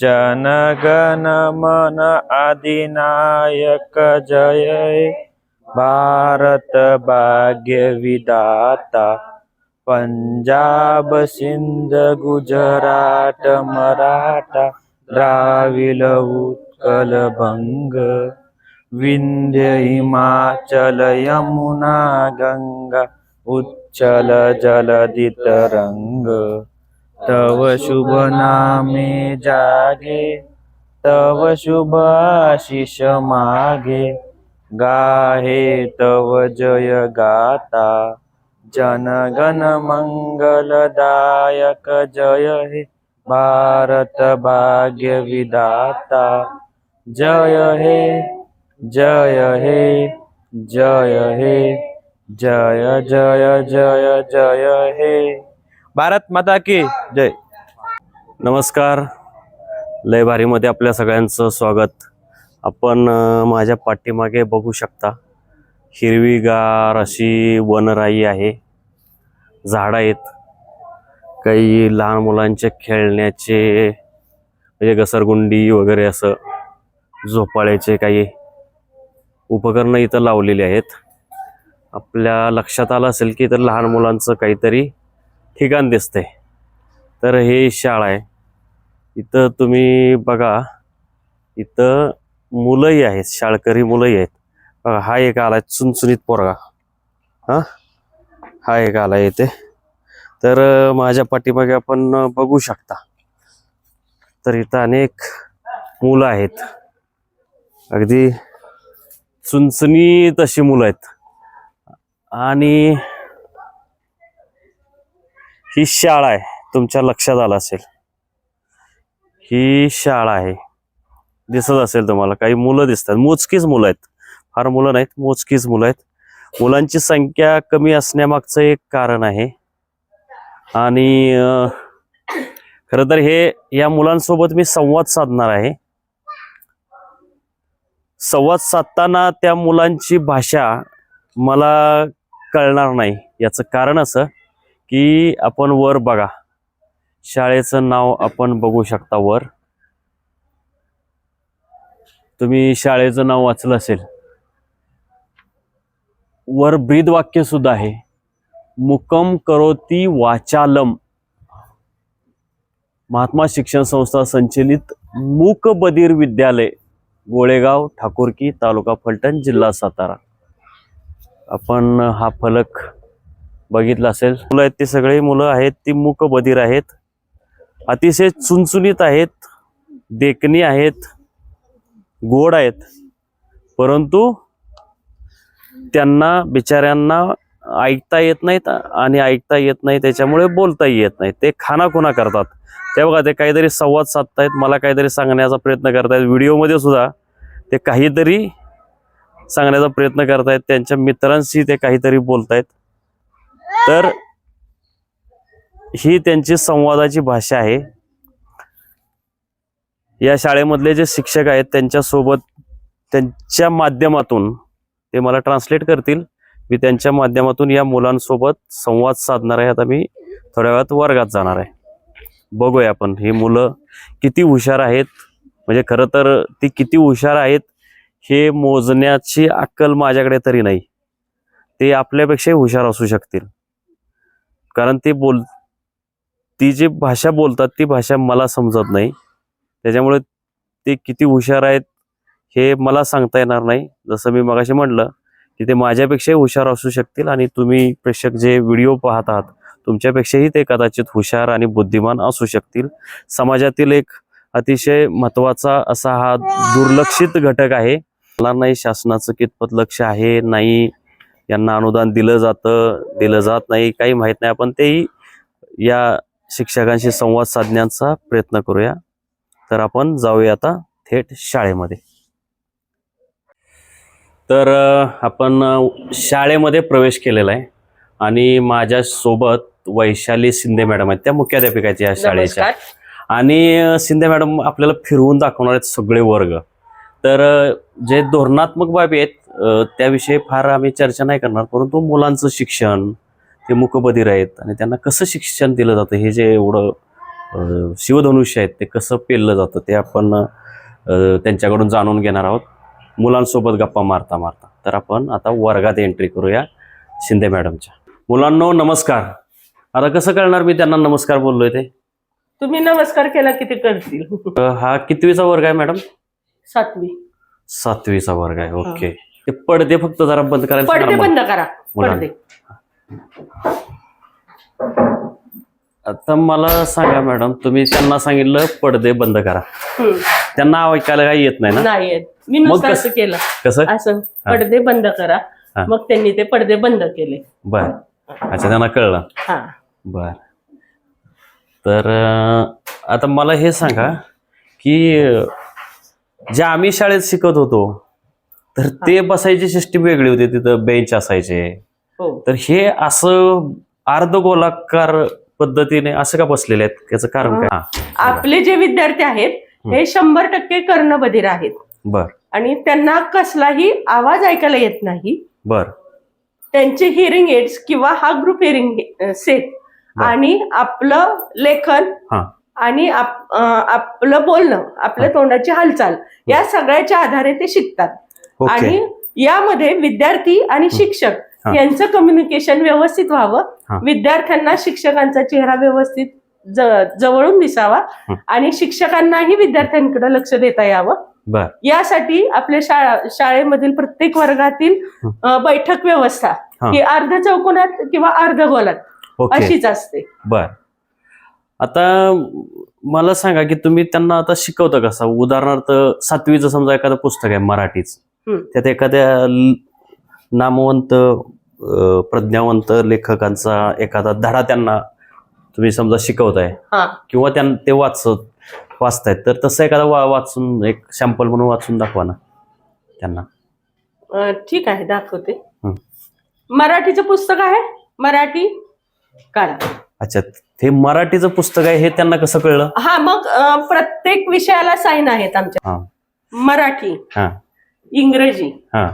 जनगणमन अधिनायक जय। भारत भाग्य विदाता पंजाब सिंध गुजरात मराठा द्राविड उत्कल भंग। विंध्य हिमाचल यमुना गंगा उच्चल जलधि तव शुभ नामे जागे तव शुभ आशिष मागे। गाहे तव जय गाता जनगण मंगलदायक जय हे। भारत भाग्य विधाता जय हे जय हे जय हे जय जय जय जय हे। भारत माता की जय. नमस्कार. लय भारीमध्ये आपल्या सगळ्यांचं स्वागत. आपण माझ्या पाठीमागे बघू शकता हिरवीगार अशी वनराई आहे. झाडं आहेत. काही लहान मुलांचे खेळण्याचे म्हणजे घसरगुंडी वगैरे असं झोपाळ्याचे काही उपकरणं इथं लावलेली आहेत. आपल्या लक्षात आलं असेल की इथं लहान मुलांचं काहीतरी ठिकाण दिसतंय. तर हे शाळा आहे. इथं तुम्ही बघा इथं मुलंही आहेत शाळकरी मुलंही आहेत. बघा हा एक आलाय चुनचुनीत पोरगा. हा? हा एक आलाय इथे. तर माझ्या पाठीमागे आपण बघू शकता. तर इथं अनेक मुलं आहेत. अगदी चुनचुनीत अशी मुलं आहेत. आणि ही शाळा आहे. तुमच्या लक्षात आलं असेल. ही शाळा आहे. दिसत असेल तुम्हाला काही मुलं दिसतात. मोजकीच मुलं आहेत. फार मुलं नाहीत मोजकीच मुलं आहेत. मुलांची संख्या कमी असण्यामागचं एक कारण आहे. आणि खरं तर हे या मुलांसोबत मी संवाद साधणार आहे. संवाद साधताना त्या मुलांची भाषा मला कळणार नाही. याचं कारण असं की आपण वर बघा. शाळेचं नाव आपण बघू शकता वर. तुम्ही शाळेचं नाव वाचलं असेल. वर ब्रीद वाक्य सुद्धा आहे. मुकम करोती वाचालम. महात्मा शिक्षण संस्था संचलित मूकबधीर विद्यालय गोळेगाव ठाकुरकी तालुका फलटण जिल्हा सातारा. आपण हा फलक बघितलं असेल. मुलं आहेत ती सगळी मुलं आहेत ती मूकबधीर आहेत. अतिशय चुनचुनीत आहेत देखणी आहेत गोड आहेत. परंतु त्यांना बिचाऱ्यांना ऐकता येत नाहीत आणि ऐकता येत नाही त्याच्यामुळे बोलताही येत नाही. ते खानाखुणा करतात. ते बघा ते काहीतरी संवाद साधतायत मला काहीतरी सांगण्याचा प्रयत्न करतायत. व्हिडिओमध्ये सुद्धा ते काहीतरी सांगण्याचा प्रयत्न करतायत. त्यांच्या मित्रांशी ते काहीतरी बोलतायत. तर ही त्यांची संवादाची भाषा आहे. या शाळेमधले जे शिक्षक आहेत त्यांच्यासोबत त्यांच्या माध्यमातून ते मला ट्रान्सलेट करतील. मी त्यांच्या माध्यमातून या मुलांसोबत संवाद साधणार आहे. आता मी थोड्या वेळात वर्गात जाणार आहे. बघूया आपण ही मुलं किती हुशार आहेत. म्हणजे खरं तर ती किती हुशार आहेत हे मोजण्याची अक्कल माझ्याकडे तरी नाही. ते आपल्यापेक्षाही हुशार असू शकतील. कारण ते बोल ती जी भाषा बोलतात ती भाषा मला समजत नाही. त्याच्यामुळे ते किती हुशार आहेत हे मला सांगता येणार नाही. जसं मी मगाशी म्हटलं की ते माझ्यापेक्षाही हुशार असू शकतील आणि तुम्ही प्रेक्षक जे व्हिडिओ पाहत आहात तुमच्यापेक्षाही ते कदाचित हुशार आणि बुद्धिमान असू शकतील. समाजातील एक अतिशय महत्त्वाचा असा हा दुर्लक्षित घटक आहे. मला नाही शासनाचं कितपत लक्ष आहे नाही यांना अनुदान दिलं जातं दिलं जात नाही काही माहीत नाही. आपण तेही या शिक्षकांशी संवाद साधण्याचा प्रयत्न करूया. तर आपण जाऊया आता थेट शाळेमध्ये. तर आपण शाळेमध्ये प्रवेश केलेला आहे. आणि माझ्या सोबत वैशाली शिंदे मॅडम आहेत. त्या मुख्याध्यापिका आहेत या शाळेच्या. आणि शिंदे मॅडम आपल्याला फिरवून दाखवणार आहेत सगळे वर्ग. तर जे धोरणात्मक बाबी आहेत त्याविषयी फार आम्ही चर्चा नाही करणार. परंतु मुलांचं शिक्षण ते मुकबधीर आहेत आणि त्यांना कसं शिक्षण दिलं जातं हे जे एवढं शिवधनुष्य आहेत ते कसं पेललं जातं ते आपण त्यांच्याकडून जाणून घेणार आहोत. मुलांसोबत गप्पा मारता मारता. तर आपण आता वर्गात एंट्री करूया शिंदे मॅडमच्या. मुलांनो नमस्कार. आता कसं कळणार मी त्यांना नमस्कार बोललोय ते? तुम्ही नमस्कार केला किती करतील? हा कितवीचा वर्ग आहे मॅडम? सातवी. सातवीचा वर्ग आहे ओके. ते पडदे फक्त जरा बंद करायला सांगा पडदे बंद करा. पडदे. आता मला सांगा मॅडम तुम्ही त्यांना सांगितलं पडदे बंद करा. हम्म. त्यांना ऐकायला काही येत नाही ना? नाही येत. मी मग नुसतं कसं? असं केलं. कसं? असं पडदे बंद करा. हा. मग त्यांनी ते पडदे बंद केले. बर. अच्छा त्यांना कळलं. हा. बर. तर अं, आता मला हे सांगा की अं, जे आम्ही शाळेत शिकत होतो तर ते बसायची सिस्टीम वेगळी होती तिथं बेंच असायचे. हो. तर हे असं अर्धगोलाकार पद्धतीने असं का बसलेले आहेत? त्याचं कारण काय? आपले जे विद्यार्थी आहेत हे शंभर टक्के कर्णबधीर आहेत. बर. आणि त्यांना कसलाही आवाज ऐकायला येत नाही. बर. त्यांचे हिअरिंग एड्स किंवा हा ग्रुप हिअरिंग सेट. आणि आपलं लेखन हा. आणि आप- आपलं बोलणं आपल्या तोंडाची हालचाल या सगळ्याच्या आधारे ते शिकतात. आणि यामध्ये विद्यार्थी आणि शिक्षक हा. यांचं कम्युनिकेशन व्यवस्थित हा. व्हावं विद्यार्थ्यांना शिक्षकांचा चेहरा व्यवस्थित जवळून दिसावा हं. आणि शिक्षकांनाही विद्यार्थ्यांकडे लक्ष देता यावं. यासाठी आपल्या शाळा शाळेमधील प्रत्येक वर्गातील हं. बैठक व्यवस्था हा. ही अर्ध चौकोनात किंवा अर्ध गोलात अशीच असते. बर. आता मला सांगा की तुम्ही त्यांना आता शिकवता कसं उदाहरणार्थ सातवीचं समजा एखादं पुस्तक आहे मराठीच. त्यात एखाद्या नामवंत प्रज्ञावंत लेखकांचा एखादा धडा त्यांना तुम्ही समजा शिकवताय किंवा त्यां ते वाचत वाचतायत तर तसं एखादा वा वाचून एक सॅम्पल म्हणून वाचून दाखवा ना त्यांना. ठीक आहे दाखवते. मराठीचं पुस्तक आहे? मराठी? काढा अच्छा. ते मराठीचं पुस्तक आहे हे त्यांना कसं कळलं? हा मग अ, प्रत्येक विषयाला साईन आहेत आमच्या. हा. मराठी हा. इंग्रजी हा.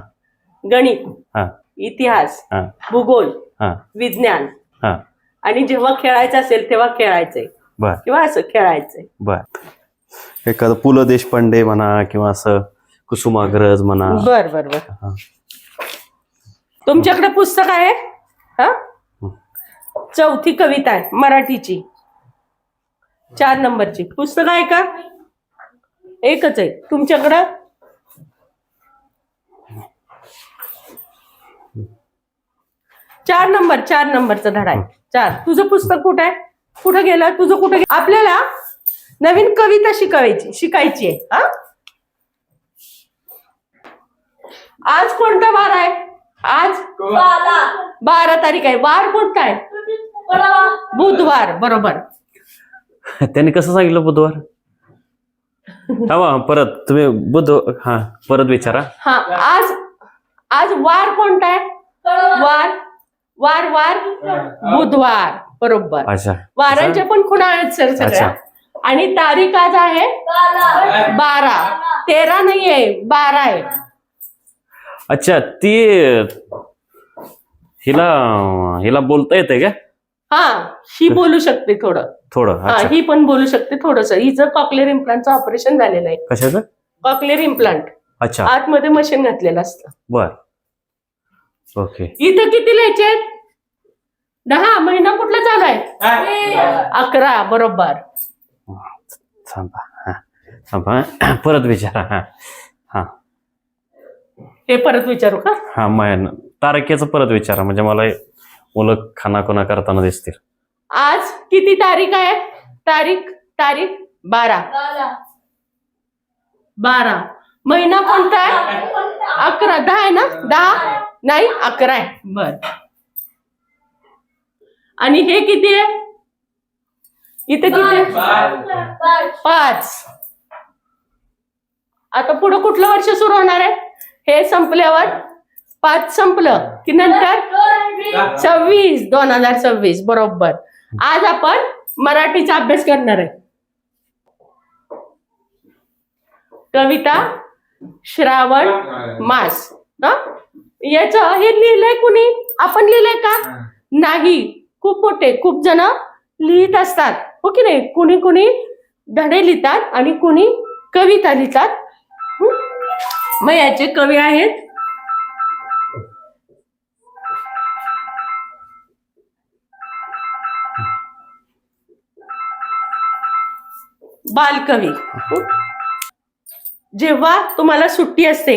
गणित हा. इतिहास हा. भूगोल हा. विज्ञान. हा. आणि जेव्हा खेळायचं असेल तेव्हा खेळायचंय. बर. किंवा असं खेळायचंय. बर. एखादं पु ल देशपांडे म्हणा किंवा असं कुसुमाग्रज म्हणा. बर बर बर. हा. तुमच्याकडे पुस्तक आहे? हा? चौथी कविता आहे मराठीची. चार नंबरची. पुस्तक आहे का? एकच आहे. तुमच्याकडं? चार नंबर चार नंबरचा धडा आहे. चार. तुझं पुस्तक कुठं आहे? कुठं गेलं? तुझं कुठं गेलं? आपल्याला नवीन कविता शिकायची शिकायची आहे. हा? आज कोणता वार आहे? आज बारा. तारीख आहे. वार कोणता आहे? बुधवार. बरोबर. त्यांनी कसं सांगितलं बुधवार? हा वा, परत तुम्ही बुध हा परत विचारा. हा आज आज वार कोणता आहे? वार. वार वार. बुधवार. बरोबर. अच्छा. वारांच्या पण खुणा आहेत सर सगळ्या. अच्छा. आणि तारीख आज आहे? बारा. तेरा नाही आहे बारा आहे. अच्छा ती हिला हिला बोलता येते का? हा ही बोलू शकते थोडं. थोडं हा अच्छा. ही पण बोलू शकते थोडस. हिचं कॉकलेर इम्प्लांटचं ऑपरेशन झालेलं आहे. कशाचं? Cochlear implant. अच्छा. आतमध्ये मशीन घातलेलं असतं. बर. ओके. इथं किती लिहायचे आहेत? दहा? महिना कुठला चालू आहे? अकरा बरोबर. थांबा हा. थांबा परत विचारा हा. हा हे परत विचारू का? हा माय तारखेचं परत विचारा म्हणजे मला मुलं खानाखुना करताना दिसतील. आज किती तारीख आहे? तारीख तारीख? बारा. बारा. महिना कोणता आहे? अकरा. दहा आहे ना? दहा? नाही अकरा आहे. बर. आणि हे किती आहे? इथे किती आहे? पाच. आता पुढे कुठलं वर्ष सुरू होणार आहे? हे संपल्यावर पाच संपलं. की नंतर? सव्वीस. दोन हजार सव्वीस. बरोबर. आज आपण मराठीचा अभ्यास करणार आहे. कविता श्रावण मास. याच हे लिहिलंय कुणी? आपण लिहिलंय का? नाही. खूप मोठे. खूप जण लिहित असतात. हो की नाही? कुणी कुणी धडे लिहितात आणि कुणी कविता लिहितात? मग याचे कवी आहेत? बालकवी. जेव्हा तुम्हाला सुट्टी असते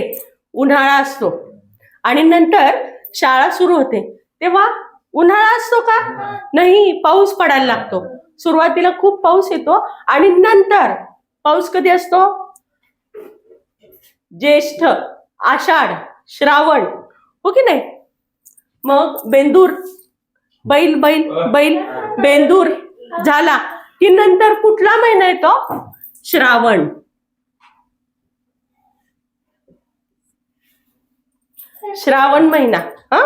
उन्हाळा असतो आणि नंतर शाळा सुरू होते तेव्हा उन्हाळा असतो का? नाही पाऊस पडायला लागतो. सुरुवातीला खूप पाऊस येतो आणि नंतर पाऊस कधी असतो? ज्येष्ठ आषाढ श्रावण हो की नाही? मग बेंदूर बैल बैल बैल बेंदूर झाला की नंतर कुठला महिना येतो? श्रावण. श्रावण महिना हा?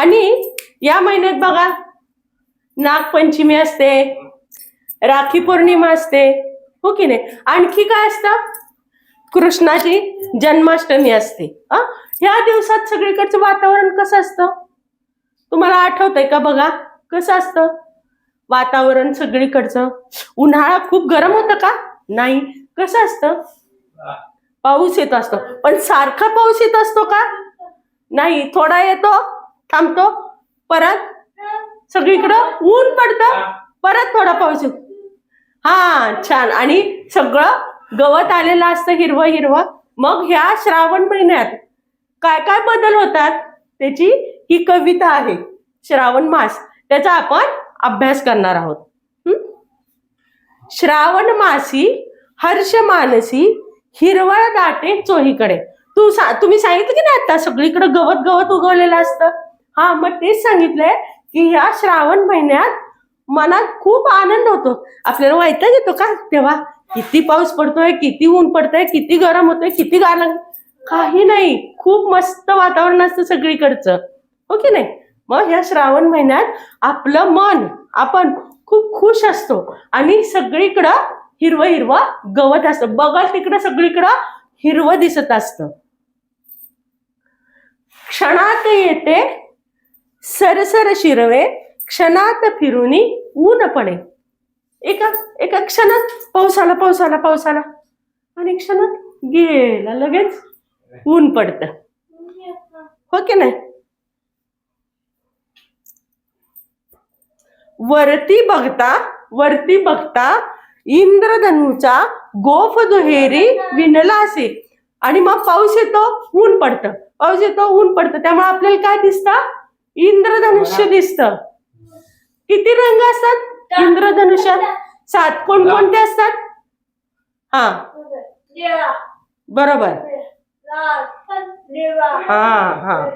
आणि या महिन्यात बघा नागपंचमी असते राखी पौर्णिमा असते हो की नाही? आणखी काय असतं? कृष्णाची जन्माष्टमी असते. ह्या दिवसात सगळीकडचं वातावरण कसं असतं? तुम्हाला आठवतंय का बघा? कसं असतं? वातावरण सगळीकडचं. उन्हाळा खूप गरम होतं का? नाही. कसं असतं? पाऊस येत असतो. पण सारखा पाऊस येत असतो का? नाही. थोडा येतो थांबतो परत सगळीकडं ऊन पडतं परत थोडा पाऊस येतो. हा छान. आणि सगळं गवत आलेलं असतं हिरवं हिरवं. मग ह्या श्रावण महिन्यात काय काय बदल होतात? त्याची ही कविता आहे श्रावण मास. त्याचा आपण अभ्यास करणार आहोत. श्रावण मासी हर्ष मानसी हिरवळ दाटे चोहीकडे. तू सा तुम्ही सांगितलं की नाही आता सगळीकडे गवत गवत उगवलेलं असतं? हा मग तेच सांगितलंय की ह्या श्रावण महिन्यात मनात खूप आनंद होतो. आपल्याला वैताग येतो का? तेव्हा किती पाऊस पडतोय किती ऊन पडतंय किती गरम होतोय किती गार काही नाही. खूप मस्त वातावरण असतं सगळीकडचं. हो की नाही? मग ह्या श्रावण महिन्यात आपलं मन आपण खूप खुश असतो. आणि सगळीकडं हिरवं हिरवं गवत असतं. बघा तिकडं सगळीकडं हिरवं दिसत असतं. क्षणात येते सरसर शिरवे क्षणात फिरुनी ऊन पडे एका एका क्षणात पाऊस आला पाऊस आला पाऊस आला आणि क्षणात गेला लगेच ऊन पडत. हो की नाही? वरती बघता वरती बघता इंद्रधनुचा गोफ दुहेरी विणला असे आणि मग पाऊस येतो ऊन पडतं. पाऊस येतो ऊन पडतं. त्यामुळे आपल्याला काय दिसतं? इंद्रधनुष्य दिसतं. किती रंग असतात? इंद्रधनुष्यात सात कोणकोणते असतात? हा. बरोबर. हा हा.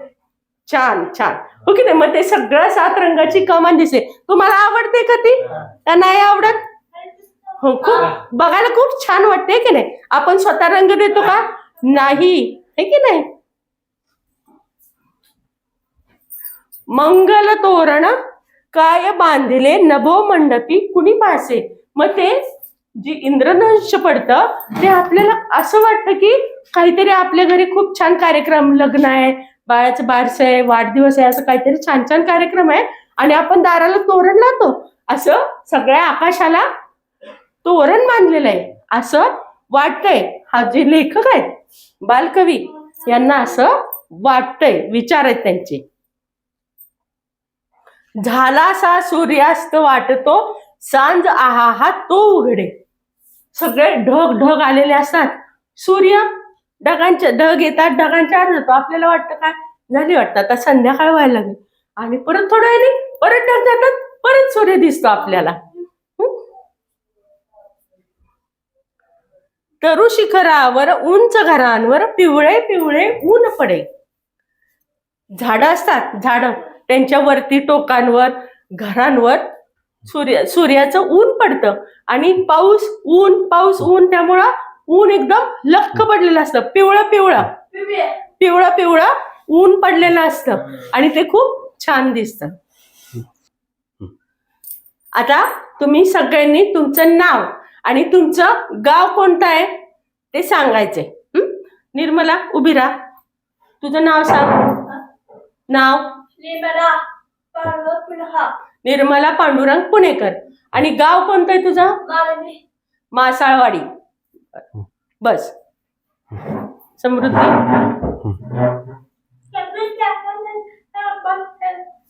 छान छान. हो की नाही? मग ते सगळं सात रंगाची कमान दिसते. तुम्हाला आवडते का ती? का नाही आवडत? हो खूप बघायला खूप छान वाटते की नाही? आपण स्वतः रंग देतो का? नाही. है की नाही? मंगल तोरण काय बांधिले नभो मंडपी कुणी पासे? मग ते जे इंद्रधनुष्य पडतं ते आपल्याला असं वाटतं की काहीतरी आपल्या घरी खूप छान कार्यक्रम लग्न आहे बाळाचं बारस आहे वाढदिवस आहे असं काहीतरी छान छान कार्यक्रम आहे आणि आपण दाराला तोरण लावतो. असं सगळ्या आकाशाला तोरण बांधलेलं आहे. असं वाटतंय. हा जे लेखक आहेत बालकवी यांना असं वाटतंय विचार आहेत त्यांचे. झालासा सूर्यास्त वाटतो सांज आहा हा तो उघडे. सगळे ढग ढग आलेले असतात. सूर्य ढगांच्या ढग येतात ढगांच्या आत जातो. आपल्याला वाटतं काय? झाली वाटतं. आता संध्याकाळ व्हायला लागेल. आणि परत थोडं वेळाने परत ढग जातात परत सूर्य दिसतो आपल्याला. हं? तरु शिखरावर उंच घरांवर पिवळे पिवळे ऊन पडे. झाडं असतात झाडं. त्यांच्या वरती टोकांवर घरांवर सूर्य सूर्याचं ऊन पडतं. आणि पाऊस ऊन पाऊस ऊन त्यामुळं ऊन एकदम लख्ख पडलेलं असतं. पिवळं पिवळं. पिवळं पिवळं ऊन पडलेलं असतं. आणि ते खूप छान दिसतं. आता तुम्ही सगळ्यांनी तुमचं नाव आणि तुमचं गाव कोणतं आहे ते सांगायचंय. निर्मला उभी राहा. तुझं नाव सांग. नाव? निर्मला पांडुरंग पुणेकर. आणि गाव कोणतं आहे तुझं? मासाळवाडी. बस. समृद्धी.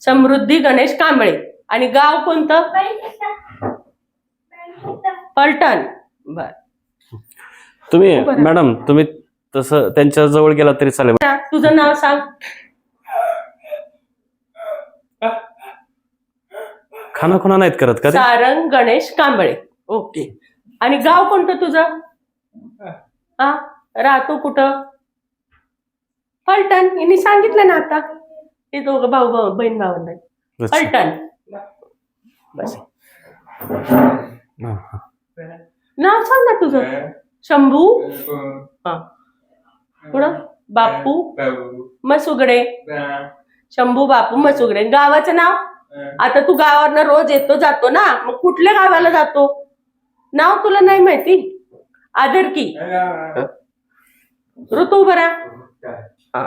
समृद्धी गणेश कांबळे. आणि गाव कोणतं? पलटण. बर. तुम्ही. मॅडम तुम्ही तसं त्यांच्या जवळ गेला तरी चालेल. तुझं नाव सांग. खाना खुना नाहीत करत का ते? सारंग गणेश कांबळे. ओके. आणि गाव कोणतं तुझं? हा? राहतो कुठं? फलटण. यांनी सांगितलं ना आता. हे दोघं भाऊ भाऊ बहीण भावंड अच्छा. फलटण. बस. हा, हा. नाव सांग ना तुझं. शंभू? हा. पुढं? बापू? मसुगडे शंभू बापू मसुगडे गावाचं नाव? आता तू गावावरनं रोज येतो जातो ना? मग कुठल्या गावाला जातो? नाव तुला नाही माहिती? आदरकी ऋतू बरा हा.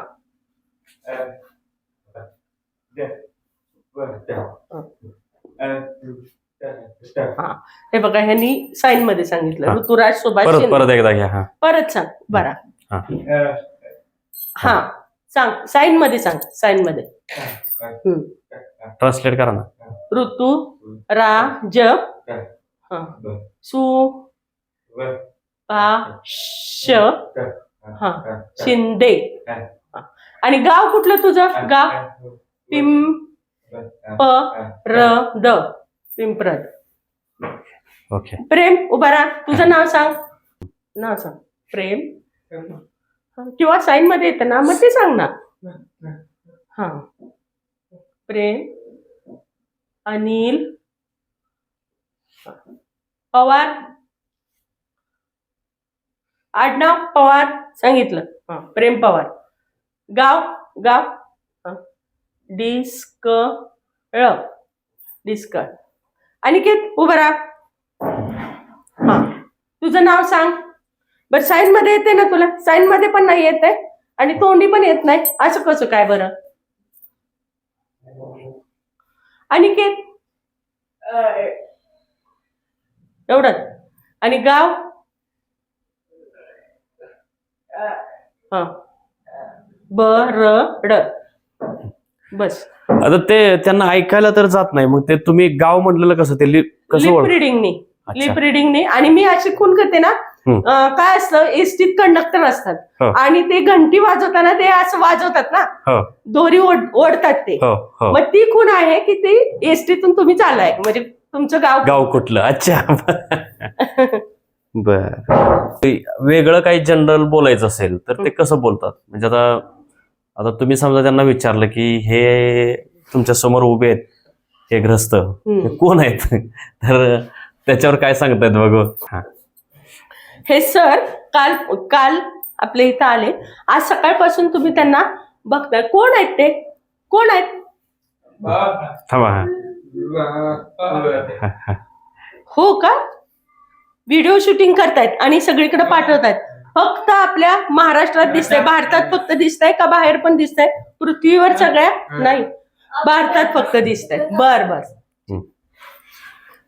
हा. हे बघा ह्यांनी साईन मध्ये सांगितलं. ऋतुराज सुभाष परत. परत एकदा घ्या हा. परत सांग. बरा. हा. हा. सांग साईन मध्ये सांग साईन मध्ये हम्म. ट्रान्सलेट करा ना. ऋतू रा ज हा. सु पा श. हा. शिंदे. हा. आणि गाव कुठलं तुझं? गाव? पिं प र द. पिंपरद. ओके प्रेम उभा राहा. तुझं नाव सांग. नाव सांग. प्रेम. किंवा साईन मध्ये येतं ना मग ते सांग ना. हा. प्रेम अनिल पवार. आडनाव पवार सांगितलं. हा प्रेम पवार. गाव गाव. डिस्क डिस्क आणि डिस्कळ. अनिकेत उभं राहा. हा. तुझं नाव सांग. बर साईन मध्ये येते ना तुला? साईन मध्ये पण नाही येत. आहे आणि तोंडी पण येत नाही. असं कसं काय बरं? अनिकेत एवढंच. आणि गाव? हा. बर. बस. आता ते त्यांना ऐकायला तर जात नाही. मग ते तुम्ही गाव म्हटलेलं कसं? ते लि- कसं लिप ओळख रिडिंगनी अच्छा. लिप रिडिंगनी आणि मी अशी खून करते ना काय असतं एसटीत कंडक्टर असतात. हो. आणि ते घंटी वाजवताना ते असं वाजवतात ना. हो. दोरी ओढ- ओढतात ते. हो मग ती खूण आहे की ती एसटीतून तुम्ही चालाय म्हणजे तुमचं गाव गाव कुठलं? अच्छा. बर. वेगळं काही जनरल बोलायचं असेल तर ते कसं बोलतात? म्हणजे आता आता तुम्ही समजा त्यांना विचारलं की हे तुमच्यासमोर उभे आहेत हे ग्रस्त. हे कोण आहेत? तर त्याच्यावर काय सांगतायत बघू? हा सर काल काल आपल्या इथं आले. आज सकाळपासून तुम्ही त्यांना बघताय. कोण आहेत ते? कोण आहेत? थांबा हा. हो का? व्हिडिओ शूटिंग करतायत आणि सगळीकडे पाठवतायत. फक्त आपल्या महाराष्ट्रात दिसतंय. भारतात फक्त दिसतंय का बाहेर पण दिसतंय? पृथ्वीवर सगळ्या नाही. भारतात फक्त दिसतंय. बर बर.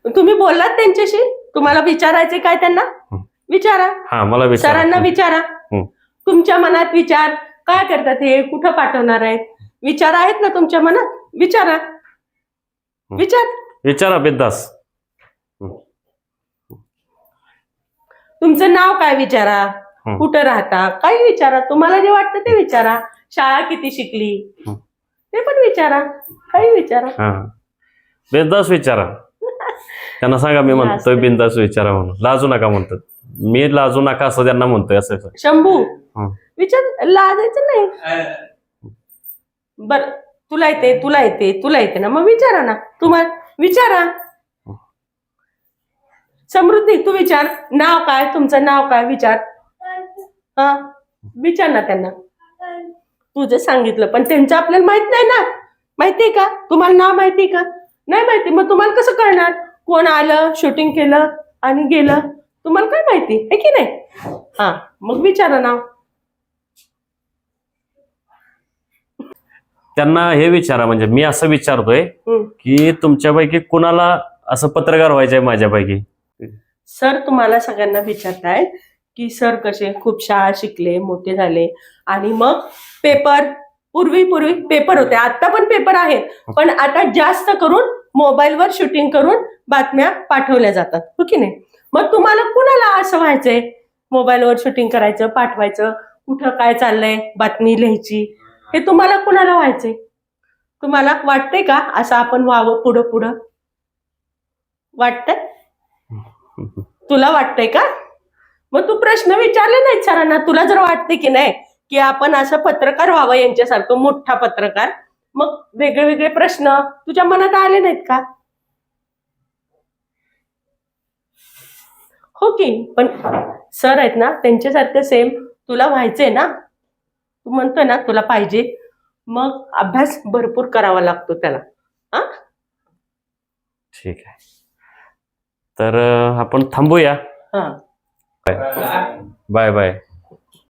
तुम्ही बोललात त्यांच्याशी? तुम्हाला विचारायचे काय त्यांना? हं. विचारा. हा मला विचारा. सरांना विचारा. हं. तुमच्या मनात विचार. काय करतात हे? कुठं पाठवणार आहेत? विचार आहेत ना तुमच्या मनात? विचारा. विचार. विचारा बिंदास. तुमचं नाव काय विचारा? हं. कुठं राहता? काही विचारा. तुम्हाला जे वाटतं ते विचारा. शाळा किती शिकली? हं. ते पण विचारा. काही विचारा. हा. बिंदास विचारा. त्यांना सांगा मी म्हणतोय. बिंदास विचारा म्हणून. लाजू नका म्हणतात. मी लाजू नका असं त्यांना म्हणतोय असं. शंभू. विचार लाजायचं नाही. बर तुला येते तुला येते तुला येते ना. मग विचारा ना. तुम्हाला विचारा. समृद्धी तू विचार. नाव काय? तुमचं नाव काय? विचार. हा? विचार ना त्यांना. तुझं सांगितलं पण त्यांचं आपल्याला माहीत नाही ना. माहितीये का? तुम्हाला नाव माहितीये का? नाही माहिती. मग तुम्हाला कसं कळणार? कोण आलं शूटिंग केलं आणि गेलं? तुम्हाला काय माहिती? आहे की नाही? हा मग विचारा नाव. त्यांना हे विचारा म्हणजे मी असं विचारतोय. की तुमच्यापैकी कुणाला असं पत्रकार व्हायचंय माझ्यापैकी? सर तुम्हाला सगळ्यांना विचारतायत की सर कसे खूप शाळा शिकले मोठे झाले आणि मग पेपर पूर्वी पूर्वी पेपर होते. आता पण पेपर आहेत. पण आता जास्त करून मोबाईलवर शूटिंग करून बातम्या पाठवल्या जातात. हो की नाही? मग तुम्हाला कुणाला असं व्हायचंय? मोबाईलवर शूटिंग करायचं पाठवायचं कुठं काय चाललंय बातमी लिहायची हे तुम्हाला कुणाला व्हायचंय? तुम्हाला वाटतंय का असं आपण व्हावं पुढं पुढं? वाटतंय? तुला वाटतंय का? मग तू प्रश्न विचारले नाही सरांना. तुला जर वाटते की नाही की आपण असं पत्रकार व्हावं यांच्यासारखं मोठा पत्रकार मग वेगळे वेगळे प्रश्न तुझ्या मनात आले नाहीत का? हो की. पण सर आहेत ना त्यांच्यासारखं सेम तुला व्हायचंय ना? तू म्हणतोय ना तुला पाहिजे. मग अभ्यास भरपूर करावा लागतो त्याला. ठीक आहे. तर आपण थांबूया. हा. Bye bye